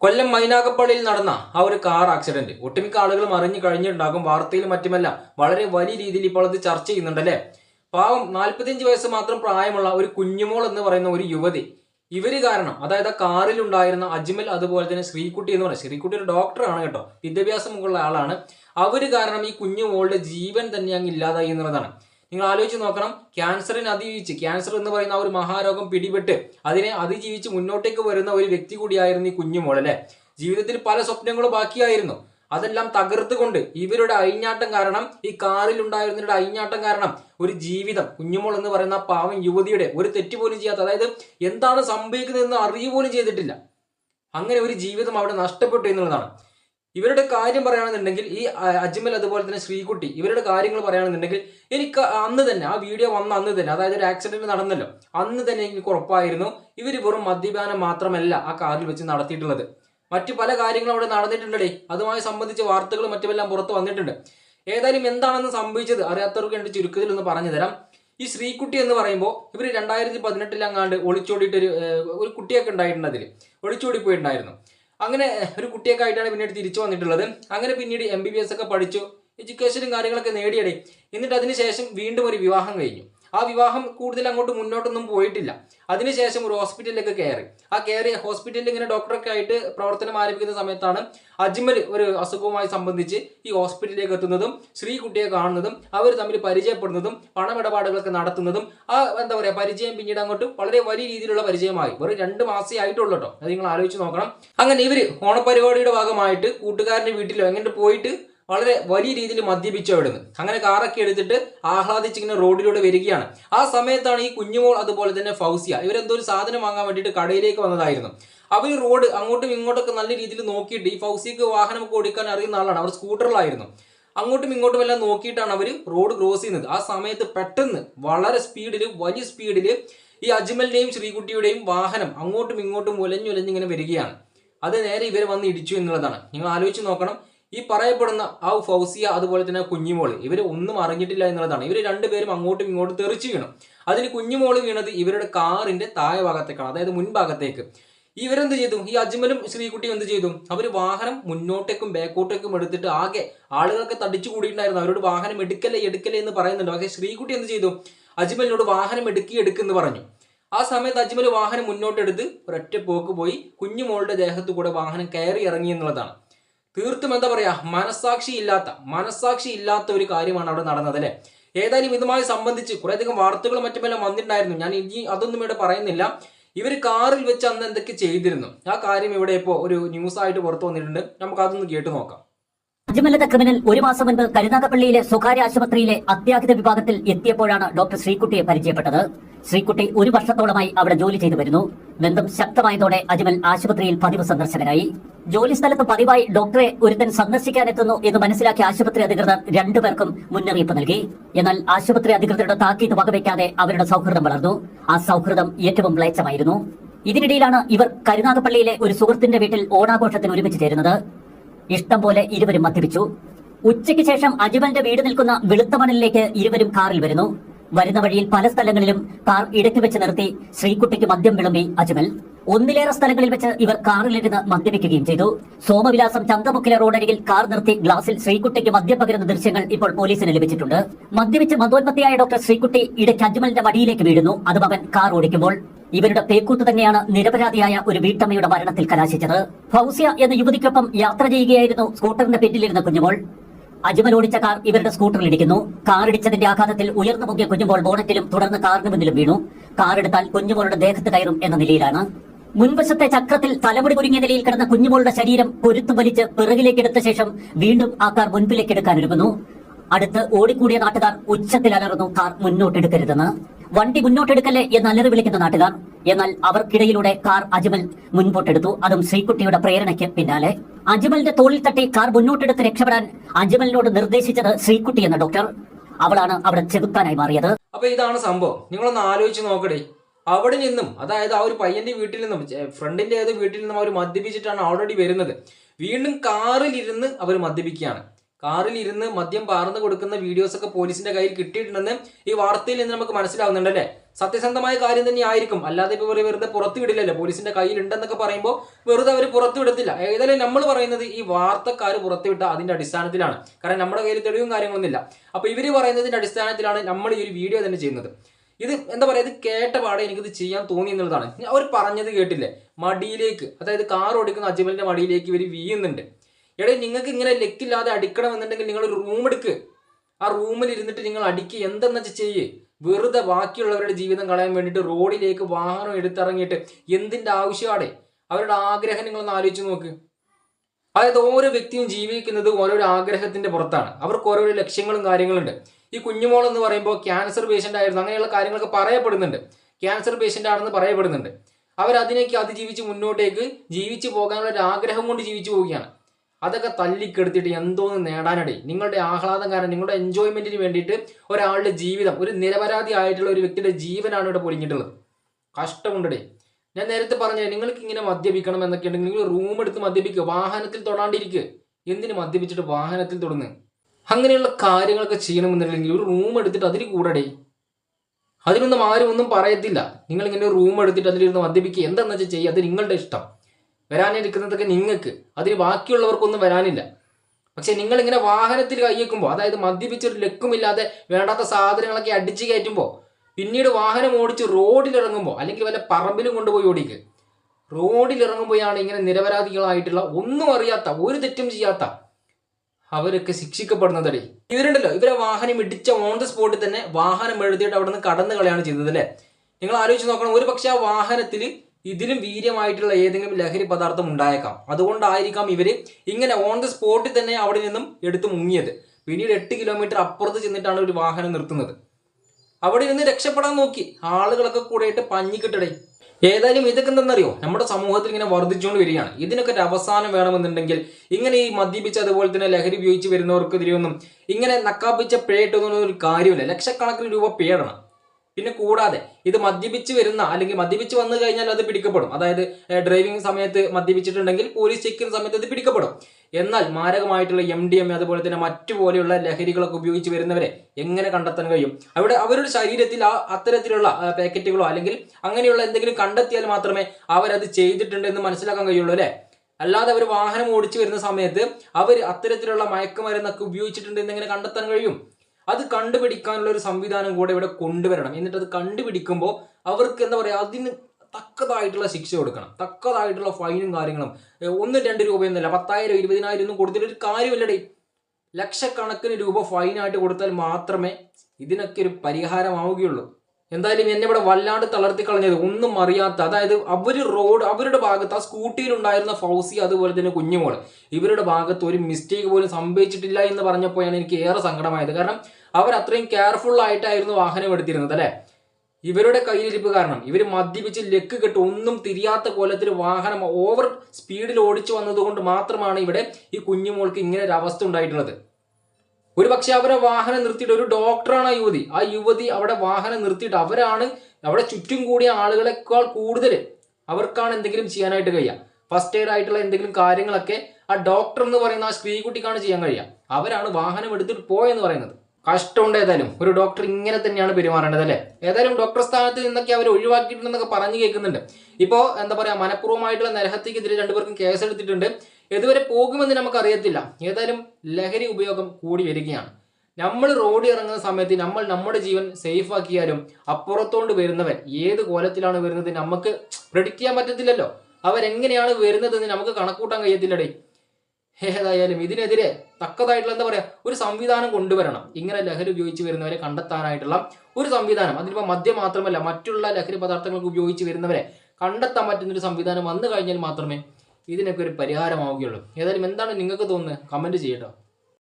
കൊല്ലം മൈനാകപ്പള്ളിയിൽ നടന്ന ആ ഒരു കാർ ആക്സിഡന്റ് ഒട്ടുമിക്ക ആളുകളും അറിഞ്ഞു കഴിഞ്ഞിട്ടുണ്ടാകും. വാർത്തയിൽ മറ്റുമല്ല വളരെ വലിയ രീതിയിൽ ഇപ്പോൾ അത് ചർച്ച ചെയ്യുന്നുണ്ടല്ലേ? പാവം നാൽപ്പത്തിയഞ്ച് വയസ്സ് മാത്രം പ്രായമുള്ള ഒരു കുഞ്ഞുമോൾ എന്ന് പറയുന്ന ഒരു യുവതി. ഇവർ കാരണം അതായത് കാറിൽ ഉണ്ടായിരുന്ന അജ്മൽ അതുപോലെ തന്നെ ശ്രീകുട്ടി എന്ന് പറയുന്നത് ശ്രീകുട്ടി ഒരു ഡോക്ടറാണ് കേട്ടോ. വിദ്യാഭ്യാസമുള്ള ആളാണ്. അവർ കാരണം ഈ കുഞ്ഞുമോളുടെ ജീവൻ തന്നെ അങ്ങ് ഇല്ലാതായി എന്നുള്ളതാണ്. നിങ്ങൾ ആലോചിച്ച് നോക്കണം. ക്യാൻസറിനെ അതിജീവിച്ച് ക്യാൻസർ എന്ന് പറയുന്ന ആ ഒരു മഹാരോഗം പിടിപെട്ട് അതിനെ അതിജീവിച്ച് മുന്നോട്ടേക്ക് വരുന്ന ഒരു വ്യക്തി കൂടിയായിരുന്നു ഈ കുഞ്ഞുമോൾ അല്ലെ? ജീവിതത്തിൽ പല സ്വപ്നങ്ങളും ബാക്കിയായിരുന്നു. അതെല്ലാം തകർത്തുകൊണ്ട് ഇവരുടെ അഴിഞ്ഞാട്ടം കാരണം ഈ കാറിൽ ഉണ്ടായിരുന്നവരുടെ അഴിഞ്ഞാട്ടം കാരണം ഒരു ജീവിതം കുഞ്ഞുമോൾ എന്ന് പറയുന്ന പാവം യുവതിയുടെ ഒരു തെറ്റ് പോലും ചെയ്യാത്ത അതായത് എന്താണ് സംഭവിക്കുന്നതെന്ന് അറിയുക പോലും ചെയ്തിട്ടില്ല. അങ്ങനെ ഒരു ജീവിതം അവിടെ നഷ്ടപ്പെട്ടു എന്നുള്ളതാണ്. ഇവരുടെ കാര്യം പറയുകയാണെന്നുണ്ടെങ്കിൽ ഈ അജ്മൽ അതുപോലെ തന്നെ ശ്രീകുട്ടി ഇവരുടെ കാര്യങ്ങൾ പറയുകയാണെന്നുണ്ടെങ്കിൽ എനിക്ക് അന്ന് തന്നെ ആ വീഡിയോ വന്ന അന്ന് തന്നെ അതായത് ഒരു ആക്സിഡന്റ് നടന്നല്ലോ അന്ന് തന്നെ എനിക്ക് ഉറപ്പായിരുന്നു ഇവർ വെറും മദ്യപാനം മാത്രമല്ല ആ കാറിൽ വെച്ച് നടത്തിയിട്ടുള്ളത്. മറ്റു പല കാര്യങ്ങളും അവിടെ നടന്നിട്ടുണ്ടേ അതുമായി സംബന്ധിച്ച വാർത്തകൾ മറ്റുമെല്ലാം പുറത്ത് വന്നിട്ടുണ്ട്. ഏതായാലും എന്താണെന്ന് സംഭവിച്ചത് അറിയാത്തവർക്ക് വേണ്ടി ചുരുക്കത്തിൽ ഒന്ന് പറഞ്ഞു തരാം. ഈ ശ്രീകുട്ടി എന്ന് പറയുമ്പോൾ ഇവർ രണ്ടായിരത്തി പതിനെട്ടിലങ്ങാണ്ട് ഒളിച്ചോടിയിട്ടൊരു ഏഹ്, ഒരു കുട്ടിയൊക്കെ ഉണ്ടായിട്ടുണ്ട് അതിൽ. ഒളിച്ചോടി പോയിട്ടുണ്ടായിരുന്നു അങ്ങനെ ഒരു കുട്ടിയൊക്കെ ആയിട്ടാണ് പിന്നീട് തിരിച്ചു വന്നിട്ടുള്ളത്. അങ്ങനെ പിന്നീട് എം ബി ബി എസ് ഒക്കെ പഠിച്ചു. എഡ്യൂക്കേഷനും കാര്യങ്ങളൊക്കെ നേടിയടേ. എന്നിട്ട് അതിനുശേഷം വീണ്ടും ഒരു വിവാഹം കഴിഞ്ഞു. ആ വിവാഹം കൂടുതൽ അങ്ങോട്ട് മുന്നോട്ടൊന്നും പോയിട്ടില്ല. അതിനുശേഷം ഒരു ഹോസ്പിറ്റലിലേക്ക് കയറി. ആ കയറി ഹോസ്പിറ്റലിൽ ഇങ്ങനെ ഡോക്ടറൊക്കെ ആയിട്ട് പ്രവർത്തനം ആരംഭിക്കുന്ന സമയത്താണ് അജ്മൽ ഒരു അസുഖവുമായി സംബന്ധിച്ച് ഈ ഹോസ്പിറ്റലിലേക്ക് എത്തുന്നതും ശ്രീകുട്ടിയെ കാണുന്നതും അവർ തമ്മിൽ പരിചയപ്പെടുന്നതും പണമിടപാടുകളൊക്കെ നടത്തുന്നതും ആ എന്താ പറയുക പരിചയം പിന്നീട് അങ്ങോട്ട് വളരെ വലിയ രീതിയിലുള്ള പരിചയമായി. വെറും രണ്ട് മാസേ ആയിട്ടുള്ളൂ കേട്ടോ. അത് നിങ്ങൾ ആലോചിച്ച് നോക്കണം. അങ്ങനെ ഇവർ ഓണപരിപാടിയുടെ ഭാഗമായിട്ട് കൂട്ടുകാരന്റെ വീട്ടിലോ എങ്ങനെ പോയിട്ട് വളരെ വലിയ രീതിയിൽ മദ്യപിച്ചു അവിടുന്ന്. അങ്ങനെ കാറൊക്കെ എടുത്തിട്ട് ആഹ്ലാദിച്ചിങ്ങനെ റോഡിലൂടെ വരികയാണ്. ആ സമയത്താണ് ഈ കുഞ്ഞുമോൾ അതുപോലെ തന്നെ ഫൗസിയ. ഇവരെന്തോ ഒരു സാധനം വാങ്ങാൻ വേണ്ടിയിട്ട് കടയിലേക്ക് വന്നതായിരുന്നു. അവർ റോഡ് അങ്ങോട്ടും ഇങ്ങോട്ടൊക്കെ നല്ല രീതിയിൽ നോക്കിയിട്ട് ഈ ഫൗസിക്ക് വാഹനമൊക്കെ ഓടിക്കാൻ അറിയുന്ന ആളാണ്. അവർ സ്കൂട്ടറിലായിരുന്നു. അങ്ങോട്ടും ഇങ്ങോട്ടും എല്ലാം നോക്കിയിട്ടാണ് അവർ റോഡ് ക്രോസ് ചെയ്യുന്നത്. ആ സമയത്ത് പെട്ടെന്ന് വളരെ സ്പീഡിൽ വലിയ സ്പീഡിൽ ഈ അജ്മലിന്റെയും ശ്രീകുട്ടിയുടെയും വാഹനം അങ്ങോട്ടും ഇങ്ങോട്ടും ഉലഞ്ഞുലഞ്ഞിങ്ങനെ വരികയാണ്. അത് നേരെ ഇവരെ വന്ന് ഇടിച്ചു എന്നുള്ളതാണ്. നിങ്ങൾ ആലോചിച്ച് നോക്കണം. ഈ പറയപ്പെടുന്ന ആ ഫൗസിയ അതുപോലെ തന്നെ കുഞ്ഞുമോൾ ഇവർ ഒന്നും അറിഞ്ഞിട്ടില്ല എന്നുള്ളതാണ്. ഇവർ രണ്ടുപേരും അങ്ങോട്ടും ഇങ്ങോട്ടും തെറിച്ചു വീണു. അതിന് കുഞ്ഞുമോൾ വീണത് ഇവരുടെ കാറിന്റെ താഴെ ഭാഗത്തേക്കാണ് അതായത് മുൻഭാഗത്തേക്ക്. ഇവരെന്ത് ചെയ്തു? ഈ അജ്മലും ശ്രീകുട്ടിയും എന്ത് ചെയ്തു? അവർ വാഹനം മുന്നോട്ടേക്കും ബാക്കോട്ടേക്കും എടുത്തിട്ട് ആകെ ആളുകളൊക്കെ തടിച്ചു കൂടിയിട്ടുണ്ടായിരുന്നു. അവരോട് വാഹനം എടുക്കല്ലേ എടുക്കല്ലേ എന്ന് പറയുന്നുണ്ട്. പക്ഷേ ശ്രീകുട്ടി എന്ത് ചെയ്തു? അജ്മലിനോട് വാഹനം എടുക്കി എടുക്കെന്ന് പറഞ്ഞു. ആ സമയത്ത് അജ്മൽ വാഹനം മുന്നോട്ടെടുത്ത് ഒരൊറ്റ പോക്ക് പോയി കുഞ്ഞുമോളുടെ ദേഹത്തു കൂടെ വാഹനം കയറി ഇറങ്ങി എന്നുള്ളതാണ്. തീർത്തും എന്താ പറയാ മനസാക്ഷി ഇല്ലാത്ത മനസാക്ഷി ഇല്ലാത്ത ഒരു കാര്യമാണ് അവിടെ നടന്നത് അല്ലെ? ഏതായാലും ഇതുമായി സംബന്ധിച്ച് കുറേയധികം വാർത്തകളും മറ്റുമെല്ലാം വന്നിട്ടുണ്ടായിരുന്നു. ഞാൻ ഇനി അതൊന്നും ഇവിടെ പറയുന്നില്ല. ഇവർ കാറിൽ വെച്ച് അന്ന് എന്തൊക്കെ ചെയ്തിരുന്നു? ആ കാര്യം ഇവിടെ ഇപ്പോ ഒരു ന്യൂസ് ആയിട്ട് പുറത്തു വന്നിട്ടുണ്ട്. നമുക്ക് അതൊന്ന് കേട്ടു നോക്കാം. അജ്മലത ക്രിമിനൽ ഒരു മാസം മുൻപ് കരുനാഗപ്പള്ളിയിലെ സ്വകാര്യ ആശുപത്രിയിലെ അത്യാഹിത വിഭാഗത്തിൽ എത്തിയപ്പോഴാണ് ഡോക്ടർ ശ്രീകുട്ടിയെ പരിചയപ്പെട്ടത്. ശ്രീകുട്ടി ഒരു വർഷത്തോളമായി അവിടെ ജോലി ചെയ്തു വരുന്നു. ബന്ധം ശക്തമായതോടെ അജ്മൽ ആശുപത്രിയിൽ പതിവ് സന്ദർശകനായി. ജോലി സ്ഥലത്ത് പതിവായി ഡോക്ടറെ ഒരുത്തൻ സന്ദർശിക്കാനെത്തുന്നു എന്ന് മനസ്സിലാക്കിയ ആശുപത്രി അധികൃതർ രണ്ടുപേർക്കും മുന്നറിയിപ്പ് നൽകി. എന്നാൽ ആശുപത്രി അധികൃതരുടെ താക്കീത് വകവയ്ക്കാതെ അവരുടെ സൗഹൃദം വളർന്നു. ആ സൗഹൃദം ഏറ്റവും മ്ലേച്ഛമായിരുന്നു. ഇതിനിടയിലാണ് ഇവർ കരുനാഗപ്പള്ളിയിലെ ഒരു സുഹൃത്തിന്റെ വീട്ടിൽ ഓണാഘോഷത്തിന് ഒരുമിച്ച് ചേരുന്നത്. ഇഷ്ടം പോലെ ഇരുവരും മദ്യപിച്ചു. ഉച്ചയ്ക്ക് ശേഷം അജ്മലിന്റെ വീട് നിൽക്കുന്ന വെളുത്തമണലിലേക്ക് ഇരുവരും കാറിൽ വരുന്നു. വരുന്ന വഴിയിൽ പല സ്ഥലങ്ങളിലും കാർ ഇടയ്ക്ക് വെച്ച് നിർത്തി ശ്രീകുട്ടിക്ക് മദ്യം വിളമ്പി അജ്മൽ. ഒന്നിലേറെ സ്ഥലങ്ങളിൽ വെച്ച് ഇവർ കാറിലിരുന്ന് മദ്യപിക്കുകയും ചെയ്തു. സോമവിലാസം ചന്തമുക്കിലെ റോഡരികിൽ കാർ നിർത്തി ഗ്ലാസിൽ ശ്രീകുട്ടിക്ക് മദ്യം പകരുന്ന ദൃശ്യങ്ങൾ ഇപ്പോൾ പോലീസിന് ലഭിച്ചിട്ടുണ്ട്. മദ്യപിച്ച് മതോന്മത്തിയായ ഡോക്ടർ ശ്രീകുട്ടി ഇടയ്ക്ക് അജ്മലിന്റെ വടിയിലേക്ക് വീഴുന്നു. അതും അവൻ കാർ ഓടിക്കുമ്പോൾ ഇവരുടെ പേക്കൂത്ത് തന്നെയാണ് നിരപരാധിയായ ഒരു വീട്ടമ്മയുടെ മരണത്തിൽ കലാശിച്ചത്. ഫൗസിയ എന്ന യുവതിക്കൊപ്പം യാത്ര ചെയ്യുകയായിരുന്നു സ്കൂട്ടറിന്റെ പിന്നിലിരുന്ന കുഞ്ഞുമോൾ. അജ്മൽ ഓടിച്ച കാർ ഇവരുടെ സ്കൂട്ടറിൽ ഇടിക്കുന്നു കാർ ഇടിച്ചതിന്റെ ആഘാതത്തിൽ ഉയർന്നു പൊങ്ങിയ കുഞ്ഞുമോൾ ബോണറ്റിലും തുടർന്ന് കാറിന് മുന്നിലും വീണു. കാർ എടുത്താൽ കുഞ്ഞുമോളുടെ ദേഹത്ത് കയറും എന്ന നിലയിലാണ്. മുൻവശത്തെ ചക്രത്തിൽ തലമുടി കുരുങ്ങിയ നിലയിൽ കിടന്ന കുഞ്ഞുമോളുടെ ശരീരം പൊരുത്തു വലിച്ച് പിറകിലേക്ക് എടുത്ത ശേഷം വീണ്ടും ആ കാർ മുൻപിലേക്ക് എടുക്കാൻ ഒരുങ്ങുന്നു അടുത്ത് ഓടിക്കൂടിയ നാട്ടുകാർ ഉച്ചത്തിൽ അലർന്നു കാർ മുന്നോട്ടെടുക്കരുതെന്ന്. വണ്ടി മുന്നോട്ടെടുക്കല്ലേ എന്ന് അലറി വിളിക്കുന്ന നാട്ടുകാർ. എന്നാൽ അവർക്കിടയിലൂടെ കാർ അജ്മൽ മുൻപോട്ടെടുത്തു. അതും ശ്രീകുട്ടിയുടെ പ്രേരണയ്ക്ക് പിന്നാലെ. അജ്മലിന്റെ തോളിൽ തട്ടി കാർ മുന്നോട്ടെടുത്ത് രക്ഷപ്പെടാൻ അജ്മലിനോട് നിർദ്ദേശിച്ചത് ശ്രീകുട്ടി എന്ന ഡോക്ടർ അവളാണ് അവിടെ ചെകുത്താനായി മാറിയത്. അപ്പൊ ഇതാണ് സംഭവം. നിങ്ങളൊന്ന് ആലോചിച്ച് നോക്കടേ. അവിടെ നിന്നും അതായത് ആ ഒരു പയ്യന്റെ വീട്ടിൽ നിന്നും ഫ്രണ്ടിന്റെ ഏത് വീട്ടിൽ നിന്നും അവർ മദ്യപിച്ചിട്ടാണ് ഓൾറെഡി വരുന്നത്. വീണ്ടും കാറിൽ ഇരുന്ന് അവർ മദ്യപിക്കുകയാണ്. കാറിൽ ഇരുന്ന് മദ്യം പാർന്നു കൊടുക്കുന്ന വീഡിയോസ് ഒക്കെ പോലീസിന്റെ കയ്യിൽ കിട്ടിയിട്ടുണ്ടെന്ന് ഈ വാർത്തയിൽ നിന്ന് നമുക്ക് മനസ്സിലാവുന്നുണ്ടല്ലേ സത്യസന്ധമായ കാര്യം തന്നെ ആയിരിക്കും. അല്ലാതെ ഇപ്പോൾ ഇവർ വെറുതെ പുറത്തു വിടില്ലല്ലോ. പോലീസിന്റെ കയ്യിൽ ഉണ്ടെന്നൊക്കെ പറയുമ്പോൾ വെറുതെ അവർ പുറത്തു വിടത്തില്ല. ഏതായാലും നമ്മൾ പറയുന്നത് ഈ വാർത്തക്കാർ പുറത്തുവിട്ട അതിന്റെ അടിസ്ഥാനത്തിലാണ്. കാരണം നമ്മുടെ കയ്യിൽ തെളിവും കാര്യങ്ങളൊന്നുമില്ല. അപ്പൊ ഇവർ പറയുന്നതിന്റെ അടിസ്ഥാനത്തിലാണ് നമ്മൾ ഈ ഒരു വീഡിയോ തന്നെ ചെയ്യുന്നത്. ഇത് എന്താ പറയുക ഇത് കേട്ട പാടെ എനിക്കിത് ചെയ്യാൻ തോന്നി എന്നുള്ളതാണ്. അവർ പറഞ്ഞത് കേട്ടില്ലേ? മടിയിലേക്ക് അതായത് കാർ ഓടിക്കുന്ന അജ്മലിന്റെ മടിയിലേക്ക് ഇവർ വീയുന്നുണ്ട് എടേ നിങ്ങൾക്ക് ഇങ്ങനെ ലെക്കില്ലാതെ അടിക്കണം എന്നുണ്ടെങ്കിൽ നിങ്ങൾ ഒരു റൂം എടുക്ക്. ആ റൂമിൽ ഇരുന്നിട്ട് നിങ്ങൾ അടിക്കുക എന്തെന്ന് വെച്ച് ചെയ്യേ? വെറുതെ ബാക്കിയുള്ളവരുടെ ജീവിതം കളയാൻ വേണ്ടിയിട്ട് റോഡിലേക്ക് വാഹനം എടുത്തിറങ്ങിയിട്ട് എന്തിന്റെ ആവശ്യമാണ് അവരുടെ ആഗ്രഹം നിങ്ങളൊന്ന് ആലോചിച്ച് നോക്ക്. അതായത് ഓരോ വ്യക്തിയും ജീവിക്കുന്നത് ഓരോരോ ആഗ്രഹത്തിന്റെ പുറത്താണ്. അവർക്ക് ഓരോരോ ലക്ഷ്യങ്ങളും കാര്യങ്ങളുണ്ട്. ഈ കുഞ്ഞുമോൾ എന്ന് പറയുമ്പോൾ ക്യാൻസർ പേഷ്യന്റ് ആയിരുന്നു. അങ്ങനെയുള്ള കാര്യങ്ങളൊക്കെ പറയപ്പെടുന്നുണ്ട്. ക്യാൻസർ പേഷ്യന്റ് ആണെന്ന് പറയപ്പെടുന്നുണ്ട്. അവർ അതിജീവിച്ച് മുന്നോട്ടേക്ക് ജീവിച്ചു പോകാനുള്ള ഒരു ആഗ്രഹം കൊണ്ട് ജീവിച്ചു പോവുകയാണ്. അതൊക്കെ തല്ലിക്കെടുത്തിട്ട് എന്തോന്ന് നേടാനടേ നിങ്ങളുടെ ആഹ്ലാദം കാരണം നിങ്ങളുടെ എൻജോയ്മെന്റിന് വേണ്ടിയിട്ട് ഒരാളുടെ ജീവിതം ഒരു നിരപരാധി ആയിട്ടുള്ള ഒരു വ്യക്തിയുടെ ജീവനാണ് ഇവിടെ പൊലിഞ്ഞിട്ടുള്ളത്. കഷ്ടമുണ്ടേ ഞാൻ നേരത്തെ പറഞ്ഞു നിങ്ങൾക്ക് ഇങ്ങനെ മദ്യപിക്കണം എന്നൊക്കെ ഉണ്ടെങ്കിൽ നിങ്ങൾ റൂം എടുത്ത് മദ്യപിക്കുക. വാഹനത്തിൽ തൊടാണ്ടിരിക്കുക. എന്തിനു മദ്യപിച്ചിട്ട് വാഹനത്തിൽ തൊടുന്ന്? അങ്ങനെയുള്ള കാര്യങ്ങളൊക്കെ ചെയ്യണമെന്നുണ്ടെങ്കിൽ ഒരു റൂം എടുത്തിട്ട് അതിൽ കൂടടേ. അതിനൊന്നും ആരും ഒന്നും പറയത്തില്ല. നിങ്ങൾ ഇങ്ങനെ റൂം എടുത്തിട്ട് അതിലിരുന്ന് മദ്യപിക്കുക. എന്താണെന്ന് വെച്ചാൽ ചെയ്യുക? അത് നിങ്ങളുടെ ഇഷ്ടം. വരാനിരിക്കുന്നതൊക്കെ നിങ്ങൾക്ക്. അതിന് ബാക്കിയുള്ളവർക്കൊന്നും വരാനില്ല. പക്ഷെ നിങ്ങൾ ഇങ്ങനെ വാഹനത്തിൽ കയ്യേക്കുമ്പോൾ അതായത് മദ്യപിച്ചൊരു ലക്കുമില്ലാതെ വേണ്ടാത്ത സാധനങ്ങളൊക്കെ അടിച്ചു കയറ്റുമ്പോൾ പിന്നീട് വാഹനം ഓടിച്ച് റോഡിലിറങ്ങുമ്പോൾ അല്ലെങ്കിൽ വല്ല പറമ്പിലും കൊണ്ടുപോയി ഓടിക്ക്. റോഡിലിറങ്ങുമ്പോഴാണ് ഇങ്ങനെ നിരപരാധികളായിട്ടുള്ള ഒന്നും അറിയാത്ത ഒരു തെറ്റും ചെയ്യാത്ത അവരൊക്കെ ശിക്ഷിക്കപ്പെടുന്നതടി. ഇവരുണ്ടല്ലോ ഇവരെ വാഹനം ഇടിച്ച ഓൺ ദ സ്പോട്ടിൽ തന്നെ വാഹനം എഴുതിയിട്ട് അവിടെ നിന്ന് കടന്നു കളയാണ് ചെയ്തത് അല്ലേ നിങ്ങൾ ആലോചിച്ച് നോക്കണം ഒരു പക്ഷേ ആ വാഹനത്തിൽ ഇതിലും വീര്യമായിട്ടുള്ള ഏതെങ്കിലും ലഹരി പദാർത്ഥം ഉണ്ടായേക്കാം. അതുകൊണ്ടായിരിക്കാം ഇവർ ഇങ്ങനെ ഓൺ ദ സ്പോട്ടിൽ തന്നെ അവിടെ നിന്നും എടുത്തു മുങ്ങിയത്. പിന്നീട് എട്ട് കിലോമീറ്റർ അപ്പുറത്ത് ചെന്നിട്ടാണ് ഒരു വാഹനം നിർത്തുന്നത്. അവിടെ നിന്ന് രക്ഷപ്പെടാൻ നോക്കി. ആളുകളൊക്കെ കൂടെയിട്ട് പഞ്ഞിക്കിട്ടടേ. ഏതായാലും ഇതൊക്കെ എന്തെന്നറിയോ നമ്മുടെ സമൂഹത്തിൽ ഇങ്ങനെ വർദ്ധിച്ചുകൊണ്ട് വരികയാണ്. ഇതിനൊക്കെ ഒരു അവസാനം വേണമെന്നുണ്ടെങ്കിൽ ഇങ്ങനെ ഈ മദ്യപിച്ച് അതുപോലെ തന്നെ ലഹരി ഉപയോഗിച്ച് വരുന്നവർക്കെതിരെയൊന്നും ഇങ്ങനെ നക്കാപ്പിച്ച പിഴയിട്ടൊന്നും ഒരു കാര്യമില്ല ലക്ഷക്കണക്കിന് രൂപ പിഴയണം പിന്നെ കൂടാതെ ഇത് മദ്യപിച്ച് വരുന്ന അല്ലെങ്കിൽ മദ്യപിച്ച് വന്നു കഴിഞ്ഞാൽ അത് പിടിക്കപ്പെടും. അതായത് ഡ്രൈവിംഗ് സമയത്ത് മദ്യപിച്ചിട്ടുണ്ടെങ്കിൽ പോലീസ് ചെക്കുന്ന സമയത്ത് അത് പിടിക്കപ്പെടും. എന്നാൽ മാരകമായിട്ടുള്ള എം ഡി എം അതുപോലെ തന്നെ മറ്റു പോലെയുള്ള ലഹരികളൊക്കെ ഉപയോഗിച്ച് വരുന്നവരെ എങ്ങനെ കണ്ടെത്താൻ കഴിയും? അവിടെ അവരുടെ ശരീരത്തിൽ ആ അത്തരത്തിലുള്ള പാക്കറ്റുകളോ അല്ലെങ്കിൽ അങ്ങനെയുള്ള എന്തെങ്കിലും കണ്ടെത്തിയാൽ മാത്രമേ അവരത് ചെയ്തിട്ടുണ്ട് എന്ന് മനസ്സിലാക്കാൻ കഴിയുള്ളൂ അല്ലേ? അല്ലാതെ അവർ വാഹനം ഓടിച്ചു വരുന്ന സമയത്ത് അവർ അത്തരത്തിലുള്ള മയക്കുമരുന്നൊക്കെ ഉപയോഗിച്ചിട്ടുണ്ട് എന്നിങ്ങനെ കണ്ടെത്താൻ കഴിയും? അത് കണ്ടുപിടിക്കാനുള്ള ഒരു സംവിധാനം കൂടെ ഇവിടെ കൊണ്ടുവരണം. എന്നിട്ട് അത് കണ്ടുപിടിക്കുമ്പോൾ അവർക്ക് എന്താ പറയുക അതിന് തക്കതായിട്ടുള്ള ശിക്ഷ കൊടുക്കണം. തക്കതായിട്ടുള്ള ഫൈനും കാര്യങ്ങളും. ഒന്നും രണ്ട് രൂപയൊന്നുമില്ല. പത്തായിരം ഇരുപതിനായിരം ഒന്നും കൊടുത്തിട്ട് ഒരു കാര്യമില്ലടേ. ലക്ഷക്കണക്കിന് രൂപ ഫൈനായിട്ട് കൊടുത്താൽ മാത്രമേ ഇതിനൊക്കെ ഒരു പരിഹാരമാവുകയുള്ളൂ. എന്തായാലും എന്നെ ഇവിടെ വല്ലാണ്ട് തളർത്തി കളഞ്ഞത് ഒന്നും അറിയാത്ത അതായത് അവർ റോഡ് അവരുടെ ഭാഗത്ത് ആ സ്കൂട്ടിയിൽ ഉണ്ടായിരുന്ന ഫൗസി അതുപോലെ തന്നെ കുഞ്ഞുമോൾ ഇവരുടെ ഭാഗത്ത് ഒരു മിസ്റ്റേക്ക് പോലും സംഭവിച്ചിട്ടില്ല എന്ന് പറഞ്ഞപ്പോഴാണ് എനിക്ക് ഏറെ സങ്കടമായത്. കാരണം അവർ അത്രയും കെയർഫുൾ ആയിട്ടായിരുന്നു വാഹനം എടുത്തിരുന്നത് അല്ലേ? ഇവരുടെ കയ്യിലിരിപ്പ് കാരണം ഇവർ മദ്യപിച്ച് ലെക്ക് കെട്ട് ഒന്നും തിരിയാത്ത കോലത്തിൽ വാഹനം ഓവർ സ്പീഡിൽ ഓടിച്ചു വന്നതുകൊണ്ട് മാത്രമാണ് ഇവിടെ ഈ കുഞ്ഞുമോൾക്ക് ഇങ്ങനെ ഒരു അവസ്ഥ ഉണ്ടായിട്ടുള്ളത്. ഒരു പക്ഷെ അവരെ വാഹനം നിർത്തിയിട്ട് ഒരു ഡോക്ടറാണ് ആ യുവതി. ആ യുവതി അവിടെ വാഹനം നിർത്തിയിട്ട് അവരാണ് അവിടെ ചുറ്റും കൂടിയ ആളുകളെക്കാൾ കൂടുതൽ അവർക്കാണ് എന്തെങ്കിലും ചെയ്യാനായിട്ട് കഴിയുക. ഫസ്റ്റ് എയ്ഡ് ആയിട്ടുള്ള എന്തെങ്കിലും കാര്യങ്ങളൊക്കെ ആ ഡോക്ടർ എന്ന് പറയുന്ന ആ സ്ത്രീകുട്ടിക്കാണ് ചെയ്യാൻ കഴിയുക. അവരാണ് വാഹനം എടുത്തിട്ട് പോയെന്ന് പറയുന്നത്. കഷ്ടമുണ്ട് ഏതായാലും. ഒരു ഡോക്ടർ ഇങ്ങനെ തന്നെയാണ് പെരുമാറേണ്ടത് അല്ലേ? ഏതായാലും ഡോക്ടർ സ്ഥാനത്ത് നിന്നൊക്കെ അവർ ഒഴിവാക്കിയിട്ടുണ്ടെന്നൊക്കെ പറഞ്ഞു കേൾക്കുന്നുണ്ട്. ഇപ്പോൾ എന്താ പറയുക മനഃപൂർവമായിട്ടുള്ള നരഹത്യക്കെതിരെ രണ്ടുപേർക്കും കേസ് എടുത്തിട്ടുണ്ട്. ഇതുവരെ പോകുമെന്ന് നമുക്ക് അറിയത്തില്ല ഏതായാലും ലഹരി ഉപയോഗം കൂടി വരികയാണ്. നമ്മൾ റോഡ് ഇറങ്ങുന്ന സമയത്ത് നമ്മൾ നമ്മുടെ ജീവൻ സേഫ് ആക്കിയാലും അപ്പുറത്തോണ്ട് വരുന്നവൻ ഏത് കോലത്തിലാണ് വരുന്നത് നമുക്ക് പ്രെഡിക്റ്റ് ചെയ്യാൻ പറ്റത്തില്ലല്ലോ. അവരെങ്ങനെയാണ് വരുന്നതെന്ന് നമുക്ക് കണക്കൂട്ടാൻ കഴിയത്തില്ലടേ. ഏതായാലും ഇതിനെതിരെ തക്കതായിട്ടുള്ള എന്താ പറയാ ഒരു സംവിധാനം കൊണ്ടുവരണം. ഇങ്ങനെ ലഹരി ഉപയോഗിച്ച് വരുന്നവരെ കണ്ടെത്താനായിട്ടുള്ള ഒരു സംവിധാനം. അതിനിപ്പോൾ മദ്യം മാത്രമല്ല മറ്റുള്ള ലഹരി പദാർത്ഥങ്ങൾക്ക് ഉപയോഗിച്ച് വരുന്നവരെ കണ്ടെത്താൻ പറ്റുന്ന ഒരു സംവിധാനം വന്നു കഴിഞ്ഞാൽ മാത്രമേ ഇതിനൊക്കെ ഒരു പരിഹാരമാവുകയുള്ളൂ. ഏതായാലും എന്താണ് നിങ്ങൾക്ക് തോന്നുന്നത്? കമന്റ് ചെയ്യട്ടോ.